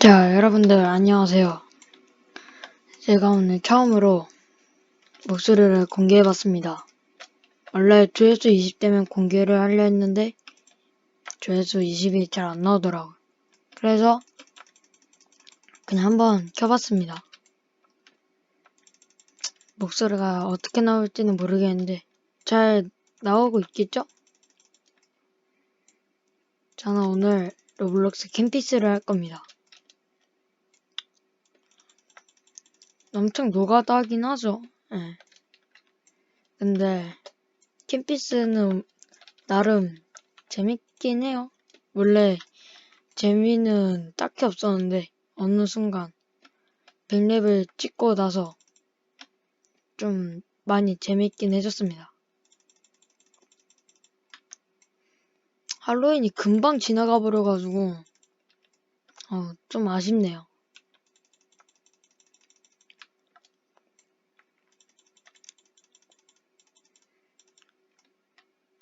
자, 여러분들 안녕하세요. 제가 오늘 처음으로 목소리를 공개해봤습니다. 원래 조회수 20대면 공개를 하려 했는데 조회수 20이 잘 안 나오더라고요. 그래서 그냥 한번 켜봤습니다. 목소리가 어떻게 나올지는 모르겠는데 잘 나오고 있겠죠? 저는 오늘 로블록스 캠피스를 할 겁니다. 엄청 노가다하긴 하죠. 예. 근데 캠피스는 나름 재밌긴 해요. 원래 재미는 딱히 없었는데 어느 순간 100렙을 찍고 나서 좀 많이 재밌긴 해졌습니다. 할로윈이 금방 지나가 버려가지고 어, 좀 아쉽네요.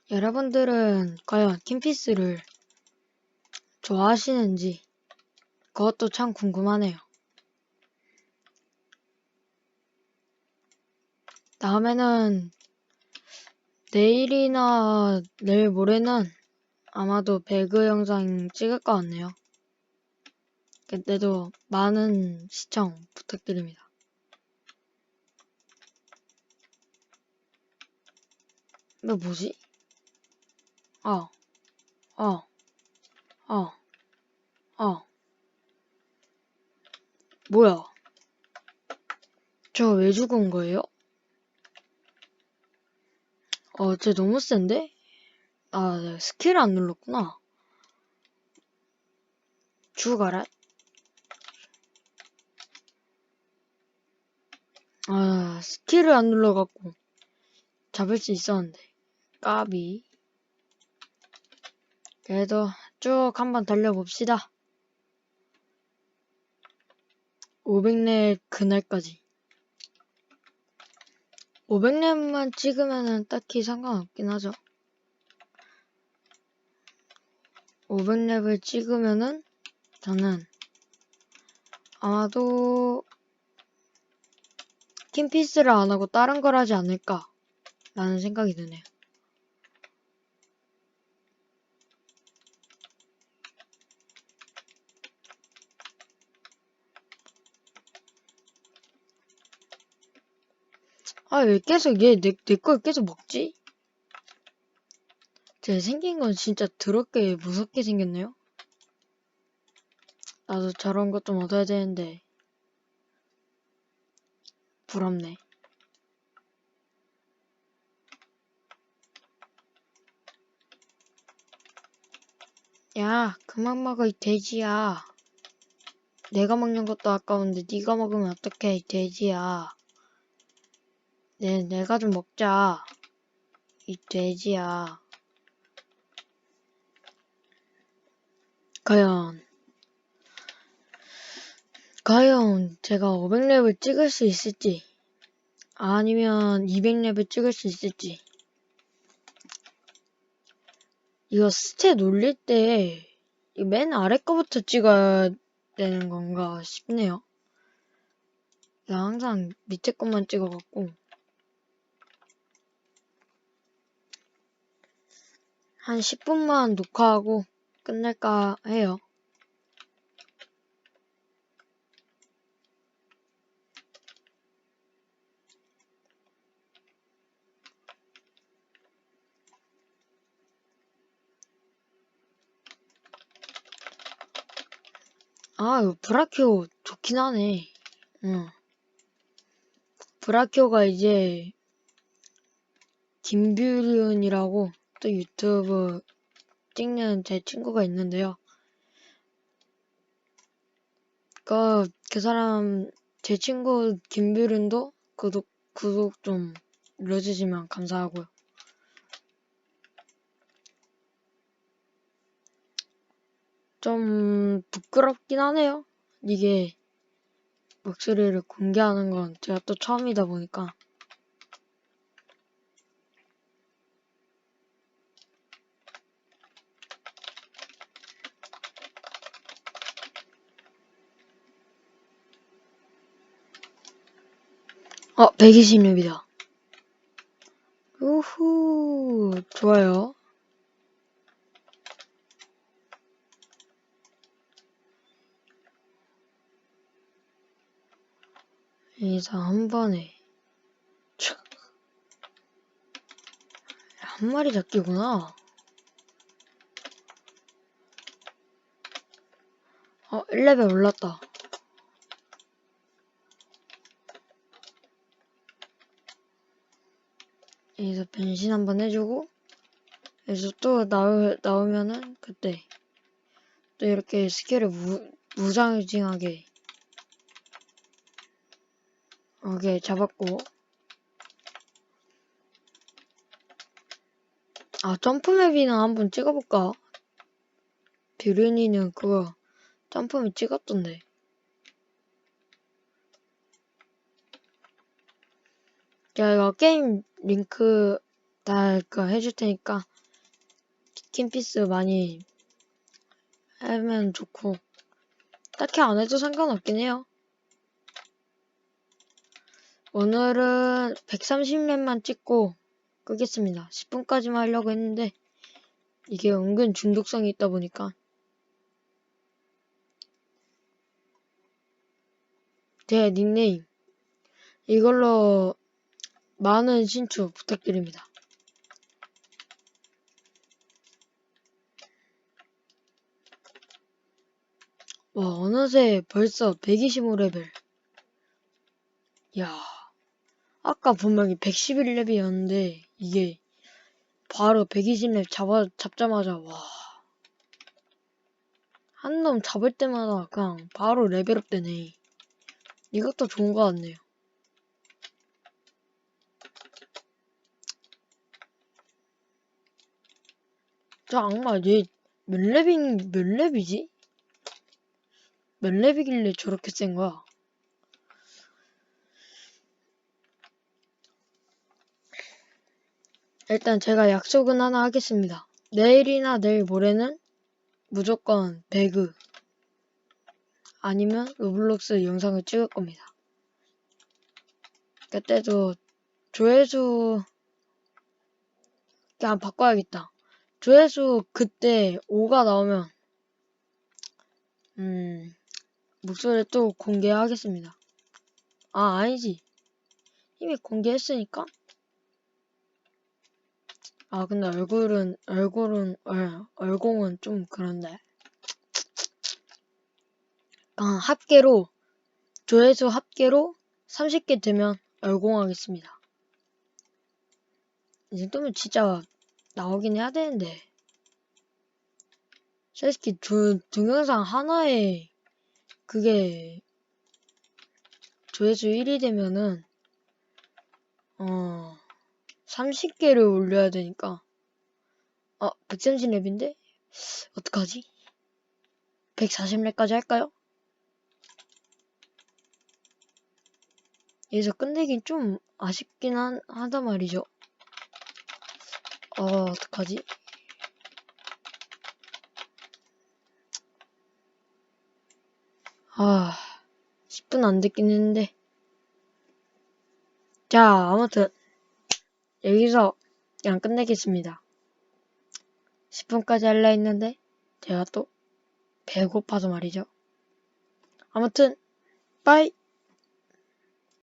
여러분들은 과연 킴피스를 좋아하시는지 그것도 참 궁금하네요. 다음에는 내일이나 내일 모레는 아마도 배그 영상 찍을 것 같네요. 그때도 많은 시청 부탁드립니다. 이거 뭐지? 어, 어, 어, 어. 뭐야? 저 왜 죽은 거예요? 어, 쟤 너무 센데? 아, 네, 스킬 안 눌렀구나. 죽어라. 아, 스킬을 안 눌러갖고 잡을 수 있었는데. 까비. 그래도 쭉 한번 달려봅시다. 500렙 그날까지. 500렙만 찍으면은 딱히 상관없긴 하죠. 500렙을 찍으면은 저는 아마도 킴피스를 안 하고 다른 걸 하지 않을까 라는 생각이 드네요. 아, 왜 계속 얘, 내, 내 걸 계속 먹지? 제 생긴 건 진짜 더럽게 무섭게 생겼네요? 나도 저런 것 좀 얻어야 되는데. 부럽네. 야, 그만 먹어, 이 돼지야. 내가 먹는 것도 아까운데 네가 먹으면 어떡해, 이 돼지야. 내, 내가 좀 먹자. 이 돼지야. 과연, 과연 제가 500렙을 찍을 수 있을지, 아니면 200렙을 찍을 수 있을지. 이거 스탯 올릴 때, 맨 아래 거부터 찍어야 되는 건가 싶네요. 나 항상 밑에 것만 찍어갖고. 한 10분만 녹화하고 끝낼까 해요. 아, 이거 브라키오 좋긴 하네. 응. 브라키오가 이제 김뷰륜이라고 또 유튜브 찍는 제 친구가 있는데요. 그, 그 사람, 제 친구 김뷰륜도 구독, 구독 좀 눌러주시면 감사하고요. 좀 부끄럽긴 하네요. 이게 목소리를 공개하는 건 제가 또 처음이다 보니까. 어, 120렙이다. 우후, 좋아요. 이상 한 번에. 촥. 한 마리 잡기구나. 어, 1레벨 올랐다. 여기서 변신 한번 해주고, 여기서 또 나오, 나오면은, 그때, 또 이렇게 스킬을 무, 무장징하게, 오케이, 잡았고. 아, 점프맵이나 한번 찍어볼까? 뷰르니는 그거, 점프맵 찍었던데. 야, 이거 게임 링크 다그 해줄 테니까 킨피스 많이 하면 좋고 딱히 안 해도 상관없긴 해요. 오늘은 130렙만 찍고 끄겠습니다. 10분까지만 하려고 했는데 이게 은근 중독성이 있다 보니까 제 닉네임 이걸로 많은 신축 부탁드립니다. 와, 어느새 벌써 125레벨. 야, 아까 분명히 111렙이었는데, 이게 바로 120렙 잡아, 잡자마자, 와. 한 놈 잡을 때마다 그냥 바로 레벨업 되네. 이것도 좋은 것 같네요. 저 악마 얘 몇 렙인 몇 렙이지? 몇 렙이길래 저렇게 센 거야? 일단 제가 약속은 하나 하겠습니다. 내일이나 내일 모레는 무조건 배그 아니면 로블록스 영상을 찍을 겁니다. 그때도 조회수 그냥 바꿔야겠다. 조회수 그때 5가 나오면 음 목소리 또 공개하겠습니다. 아 아니지 이미 공개했으니까 아 근데 얼굴은 얼굴은 얼, 얼공은 좀 그런데 아 합계로 조회수 합계로 30개 되면 얼공하겠습니다. 이 정도면 진짜 나오긴 해야 되는데 솔직히 두, 동영상 하나에 그게 조회수 1이 되면은 어 30개를 올려야 되니까 어 130렙인데 어떡하지? 140렙까지 할까요? 여기서 끝내긴 좀 아쉽긴 한, 하단 말이죠. 어, 어떡하지? 아, 10분 안 됐긴 했는데. 자, 아무튼, 여기서 그냥 끝내겠습니다. 10분까지 할라 했는데, 제가 또 배고파서 말이죠. 아무튼, 빠이!